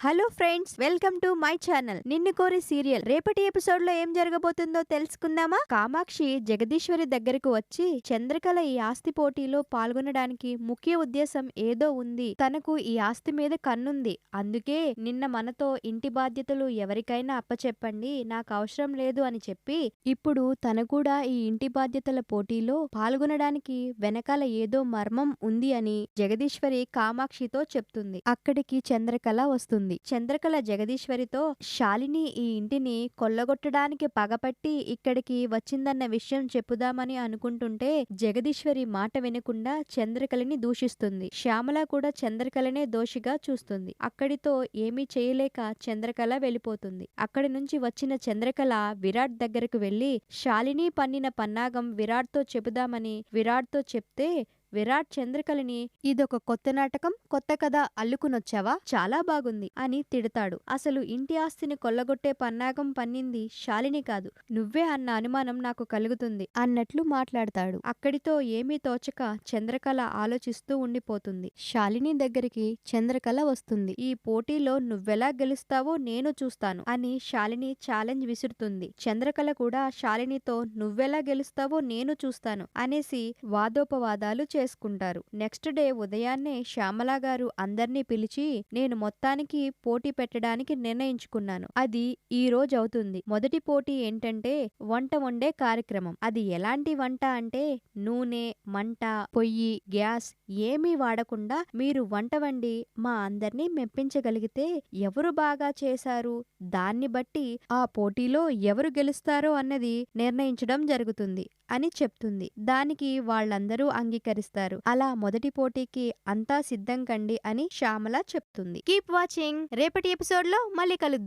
Hello friends welcome to my channel. Ninnu Kori serial. రేపటి ఎపిసోడ్లో ఏం జరగబోతుందో తెలుసుకుందామా? కామాక్షి జగదీశ్వరి దగ్గరకు వచ్చి చంద్రకళ ఈ ఆస్తి పోటీలో పాల్గొనడానికి ముఖ్య ఉద్దేశం ఏదో ఉంది. తనకు ఈ ఆస్తి మీద కన్నుంది. అందుకే నిన్న మనతో ఇంటి బాధ్యతలు ఎవరికైనా అప్పచెప్పండి నాకు అవసరం లేదు అని చెప్పి ఇప్పుడు తను కూడా ఈ ఇంటి బాధ్యతల పోటీలో పాల్గొనడానికి వెనకాల ఏదో మర్మం ఉంది అని జగదీశ్వరి కామాక్షితో చెప్తుంది. అక్కడికి చంద్రకళ వస్తుంది. చంద్రకళ జగదీశ్వరితో శాలిని ఈ ఇంటిని కొల్లగొట్టడానికి పగపట్టి ఇక్కడికి వచ్చిందన్న విషయం చెప్పుదామని అనుకుంటుంటే జగదీశ్వరి మాట వినకుండా చంద్రకళని దూషిస్తుంది. శ్యామల కూడా చంద్రకళనే దోషిగా చూస్తుంది. అక్కడితో ఏమీ చేయలేక చంద్రకళ వెళ్ళిపోతుంది. అక్కడి నుంచి వచ్చిన చంద్రకళ విరాట్ దగ్గరకు వెళ్ళి శాలిని పన్నిన పన్నాగం విరాట్తో చెబుదామని విరాట్తో చెప్తే విరాట్ చంద్రకళని ఇదొక కొత్త నాటకం కొత్త కథ అల్లుకునొచ్చావా? చాలా బాగుంది అని తిడతాడు. అసలు ఇంటి ఆస్తిని కొల్లగొట్టే పన్నాగం పన్నింది శాలిని కాదు. నువ్వే అన్న అనుమానం నాకు కలుగుతుంది అన్నట్లు మాట్లాడతాడు. అక్కడితో ఏమీ తోచక చంద్రకళ ఆలోచిస్తూ ఉండిపోతుంది. శాలిని దగ్గరికి చంద్రకళ వస్తుంది. ఈ పోటీలో నువ్వెలా గెలుస్తావో నేను చూస్తాను అని శాలిని ఛాలెంజ్ విసురుతుంది. చంద్రకళ కూడా శాలినితో నువ్వెలా గెలుస్తావో నేను చూస్తాను అనేసి వాదోపవాదాలు చేసుకుంటారు. నెక్స్ట్ డే ఉదయాన్నే శ్యామలాగారు అందర్నీ పిలిచి నేను మొత్తానికి పోటీ పెట్టడానికి నిర్ణయించుకున్నాను. అది ఈ రోజు అవుతుంది. మొదటి పోటీ ఏంటంటే వంట వండే కార్యక్రమం. అది ఎలాంటి వంట అంటే నూనె మంట పొయ్యి గ్యాస్ ఏమీ వాడకుండా మీరు వంట వండి మా అందర్నీ మెప్పించగలిగితే ఎవరు బాగా చేశారు దాన్ని బట్టి ఆ పోటీలో ఎవరు గెలుస్తారో అన్నది నిర్ణయించడం జరుగుతుంది అని చెప్తుంది. దానికి వాళ్ళందరూ అంగీకరిస్తారు. అలా మొదటి పోటీకి అంతా సిద్ధం కండి అని శ్యామల చెప్తుంది. Keep watching. రేపటి ఎపిసోడ్లో మళ్ళీ కలుద్దాం.